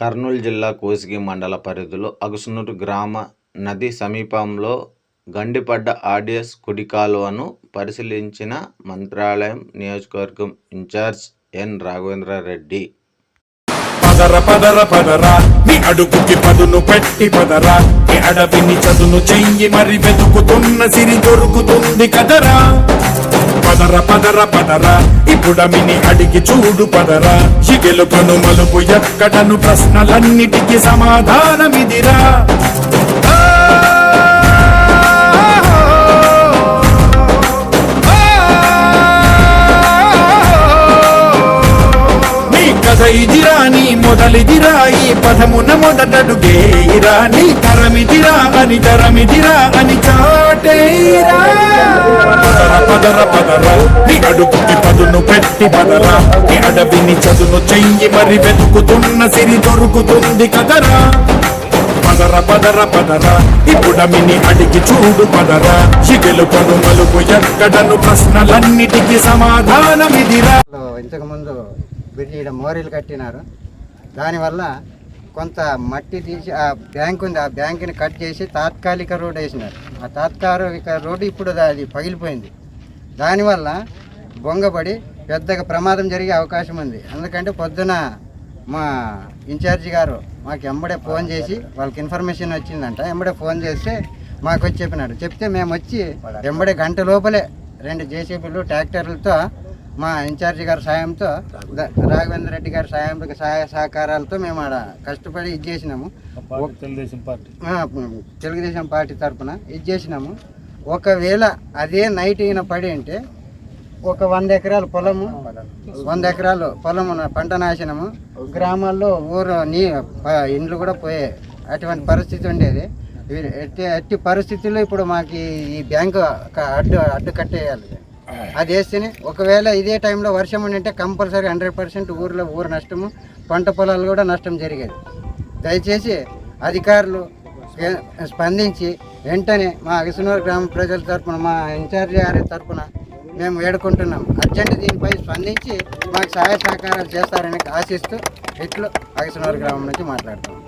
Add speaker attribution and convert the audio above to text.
Speaker 1: కర్నూలు జిల్లా కోసిగి మండల పరిధిలో అగుసునూరు గ్రామ నది సమీపంలో గండిపడ్డ ఆర్డిఎస్ కుడి కాలువను పరిశీలించిన మంత్రాలయం నియోజకవర్గం ఇన్ఛార్జ్ ఎన్ రాఘవేంద్రారెడ్డి.
Speaker 2: పదర పదర పదరా నీ అడుగుకి పదును పెట్టి పదరా. నీ అడవిని చదును చెయ్యి మరి వెతుకుతున్న సిరి దొరుకుతుంది కదరా. పదర పదర పదరా ఇప్పుడమిని అడిగి చూడు పదరా. పను మలుపు ఎక్కడను ప్రశ్నలన్నిటికీ సమాధానమిదిరా. నీ కథ ఇదిరా నీ మొదలిదిరా ఈ పదమున మొదటడుగేరా నీ తరమిదిరా అని తరమిదిరా అని చాటేరా పదర పదర. నీ అడుగుకి పదును పెట్టి పదరా. నీ అడవిని చదును చెయ్యి మరి వెతుకుతున్న సిరి దొరుకుతుంది కదరా. పదర పదర పదర. ఇప్పుడమిని అడిగి చూడు పదరా. చిగలు పను మలుపు ఎక్కడను ప్రశ్నలన్నిటికీ సమాధానం
Speaker 3: ఇదిరా ఇంతకుముందు బ్రిడ్జి ఈడ మోరీలు కట్టినారు. దానివల్ల కొంత మట్టి తీసి ఆ బ్యాంక్ ఉంది ఆ బ్యాంకుని కట్ చేసి తాత్కాలిక రోడ్ వేసినారు. ఆ తాత్కాలిక రోడ్డు ఇప్పుడు దా- అది పగిలిపోయింది. దానివల్ల బొంగపడి పెద్దగా ప్రమాదం జరిగే అవకాశం ఉంది. ఎందుకంటే పొద్దున మా ఇన్ఛార్జి గారు మాకు ఎంబడే ఫోన్ చేసి వాళ్ళకి ఇన్ఫర్మేషన్ వచ్చిందంట. ఎంబడే ఫోన్ చేస్తే మాకు వచ్చి చెప్పినాడు. చెప్తే మేము వచ్చి ఎంబడే గంట లోపలే రెండు జేసీబీలు ట్రాక్టర్లతో మా ఇన్ఛార్జి గారి సాయంతో రాఘవేంద్ర రెడ్డి గారి సాయం సహాయ సహకారాలతో మేము ఆడ కష్టపడి ఇది చేసినాము ఆ, తెలుగుదేశం పార్టీ తరఫున ఇది చేసినాము ఒకవేళ అదే నైట్ ఈయన పడి ఉంటే ఒక వంద ఎకరాల పొలము వంద ఎకరాలు పొలము పంట నాశనము గ్రామాల్లో ఊరు నీ ఇండ్లు కూడా పోయాయి అటువంటి పరిస్థితి ఉండేది. ఎట్టి ఎట్టి పరిస్థితుల్లో ఇప్పుడు మాకు ఈ- బ్యాంకు అడ్డు అడ్డు కట్టేయాలి. అది వేస్తేనే ఒకవేళ ఇదే టైంలో వర్షం ఉండింటే కంపల్సరీ హండ్రెడ్ పర్సెంట్ ఊర్లో ఊరు నష్టము పంట పొలాలు కూడా నష్టం జరిగేది. దయచేసి అధికారులు స్పందించి వెంటనే మా అగసనూరు గ్రామ ప్రజల తరపున మా ఇన్ఛార్జి గారి తరపున మేము వేడుకుంటున్నాం. అర్జెంట్ దీనిపై స్పందించి మాకు సహాయ సహకారాలు చేస్తారని ఆశిస్తూ ఇట్లు అగసనూరు గ్రామం నుంచి మాట్లాడుతున్నాం.